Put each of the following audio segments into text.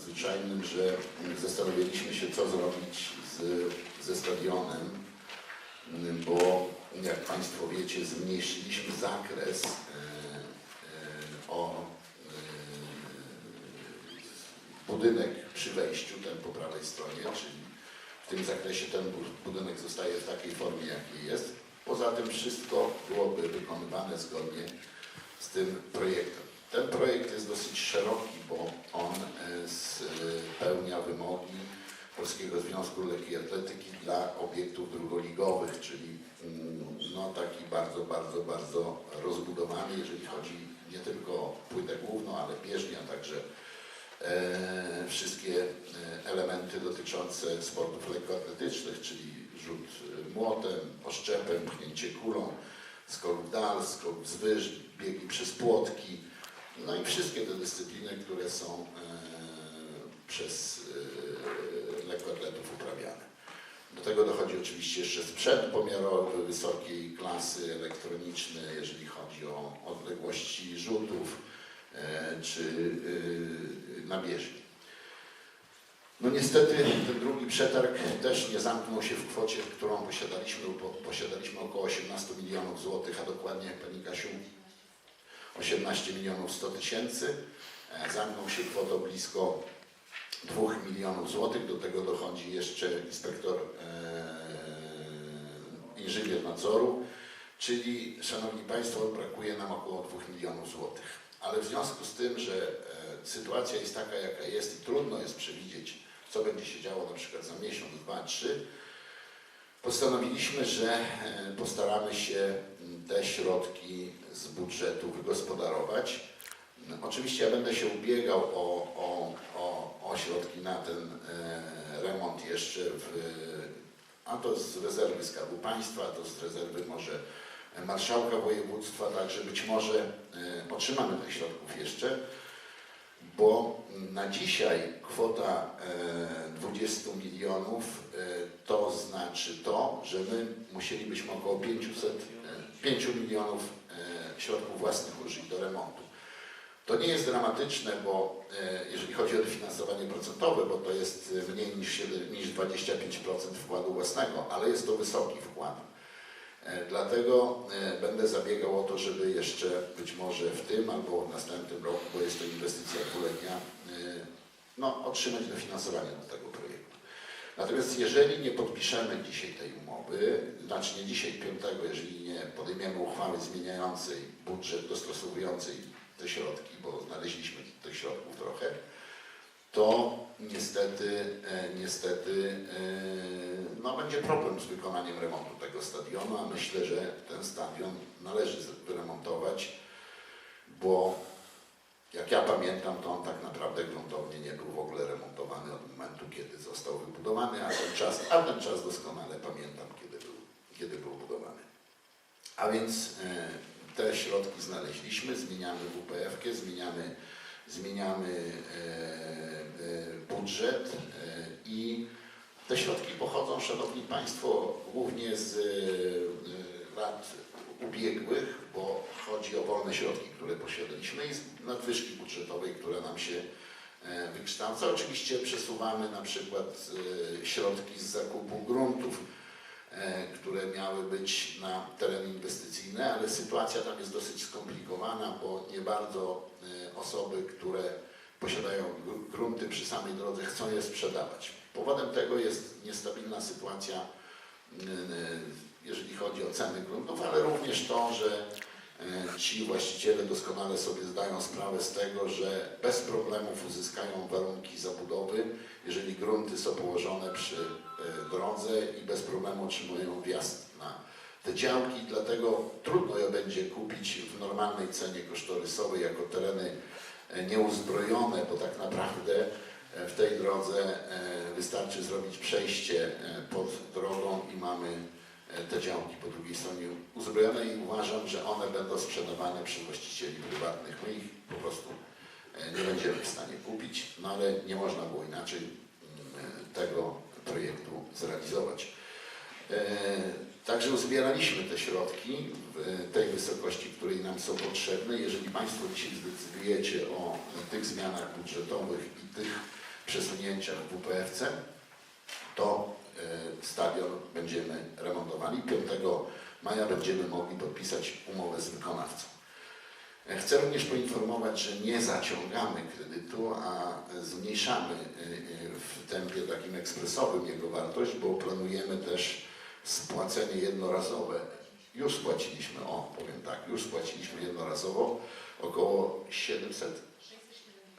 nadzwyczajnym, że zastanowiliśmy się, co zrobić z, ze stadionem, mm, bo jak Państwo wiecie, zmniejszyliśmy zakres e, e, o e, budynek przy wejściu, ten po prawej stronie, czyli w tym zakresie ten bu- budynek zostaje w takiej formie, jakiej jest. Poza tym wszystko byłoby wykonywane zgodnie z tym projektem. Ten projekt jest dosyć szeroki, bo wymogi Polskiego Związku Lekkiej Atletyki dla obiektów drugoligowych, czyli mm, no, taki bardzo, bardzo, bardzo rozbudowany, jeżeli chodzi nie tylko o płytę główną, ale bieżnię, a także e, wszystkie e, elementy dotyczące sportów lekkoatletycznych, czyli rzut e, młotem, oszczepem, pchnięcie kulą, skok w dal, skok z wyż, biegi przez płotki, no i wszystkie te dyscypliny, które są e, przez e, lekkoatletów uprawiane. Do tego dochodzi oczywiście jeszcze sprzęt pomiarowy wysokiej klasy elektroniczny, jeżeli chodzi o odległości rzutów e, czy e, na bieżni. No niestety ten drugi przetarg też nie zamknął się w kwocie, którą posiadaliśmy, bo posiadaliśmy około 18 milionów złotych, a dokładnie jak Pani Kasiu 18 milionów 100 tysięcy. Zamknął się kwotą blisko 2 milionów złotych. Do tego dochodzi jeszcze inspektor e, inżynier nadzoru, czyli Szanowni Państwo, brakuje nam około 2 milionów złotych. Ale w związku z tym, że e, sytuacja jest taka, jaka jest i trudno jest przewidzieć, co będzie się działo na przykład za miesiąc, dwa, trzy, Postanowiliśmy, że e, postaramy się te środki z budżetu wygospodarować. No, Oczywiście ja będę się ubiegał o, o, o, o środki na ten e, remont jeszcze w, a to z rezerwy Skarbu Państwa, a to z rezerwy może Marszałka Województwa, także być może e, otrzymamy tych środków jeszcze bo na dzisiaj kwota e, 20 milionów e, to znaczy to, że my musielibyśmy około 500, e, 5 milionów środków własnych użyć do remontu. To nie jest dramatyczne, bo e, jeżeli chodzi o dofinansowanie procentowe, bo to jest e, mniej niż, 7, niż 25% wkładu własnego, ale jest to wysoki wkład. E, Dlatego będę zabiegał o to, żeby jeszcze być może w tym albo w następnym roku, bo jest to inwestycja dwuletnia, no, otrzymać dofinansowanie do tego projektu. Natomiast jeżeli nie podpiszemy dzisiaj tej umowy, znaczy nie dzisiaj, piątego, jeżeli nie podejmiemy uchwały zmieniającej budżet, dostosowującej te środki, bo znaleźliśmy tych środków trochę, to niestety, e, niestety e, no, będzie problem z wykonaniem remontu tego stadionu, a myślę, że ten stadion należy wyremontować, bo jak ja pamiętam, to on tak naprawdę gruntownie nie był w ogóle remontowany od momentu, kiedy został wybudowany, a ten czas, a ten czas doskonale pamiętam, kiedy był, kiedy był budowany. A więc e, te środki znaleźliśmy, zmieniamy WPF-kę, zmieniamy, zmieniamy e, e, budżet e, i te środki pochodzą, Szanowni Państwo, głównie z lat ubiegłych, bo chodzi o wolne środki, które posiadaliśmy i z nadwyżki budżetowej, która nam się wykształca. Oczywiście przesuwamy na przykład środki z zakupu gruntów, które miały być na tereny inwestycyjne, ale sytuacja tam jest dosyć skomplikowana, bo nie bardzo e, osoby, które posiadają gr- grunty przy samej drodze, chcą je sprzedawać. Powodem tego jest niestabilna sytuacja, e, jeżeli chodzi o ceny gruntów, ale również to, że e, ci właściciele doskonale sobie zdają sprawę z tego, że bez problemów uzyskają warunki zabudowy, jeżeli grunty są położone przy e, drodze i bez problemu otrzymują wjazd na te działki, dlatego trudno je będzie kupić w normalnej cenie kosztorysowej jako tereny e, nieuzbrojone, bo tak naprawdę e, w tej drodze wystarczy zrobić przejście pod drogą i mamy te działki po drugiej stronie uzbrojone i uważam, że one będą sprzedawane przez właścicieli prywatnych. My ich po prostu nie będziemy w stanie kupić, no ale nie można było inaczej tego projektu zrealizować. E, Także uzbieraliśmy te środki w tej wysokości, której nam są potrzebne. Jeżeli Państwo dzisiaj zdecydujecie o tych zmianach budżetowych i tych przesunięciach w WPFC, to e, stadion będziemy remontowali. 5 maja będziemy mogli podpisać umowę z wykonawcą. E, Chcę również poinformować, że nie zaciągamy kredytu, a zmniejszamy e, e, w ekspresowym jego wartość, bo planujemy też spłacenie jednorazowe. Już spłaciliśmy, o powiem tak, już spłaciliśmy jednorazowo około 700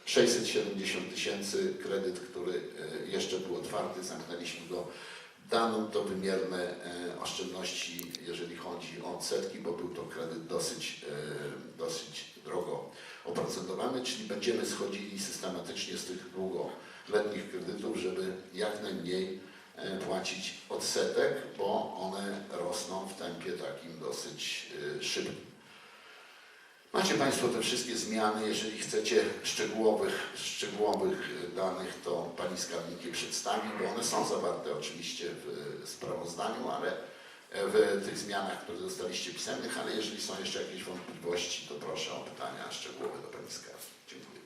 670 tysięcy kredyt, który e, jeszcze był otwarty, zamknęliśmy go. Dano to wymierne e, oszczędności, jeżeli chodzi o odsetki, bo był to kredyt dosyć, e, dosyć drogo oprocentowany, czyli będziemy schodzili systematycznie z tych letnich kredytów, żeby jak najmniej e, płacić odsetek, bo one rosną w tempie takim dosyć e, szybkim. Macie Państwo te wszystkie zmiany. Jeżeli chcecie szczegółowych, szczegółowych e, danych, to Pani skarbnik je przedstawi, bo one są zawarte oczywiście w sprawozdaniu, ale w tych zmianach, które dostaliście pisemnych, ale jeżeli są jeszcze jakieś wątpliwości, to proszę o pytania szczegółowe do Pani skarbnik. Dziękuję.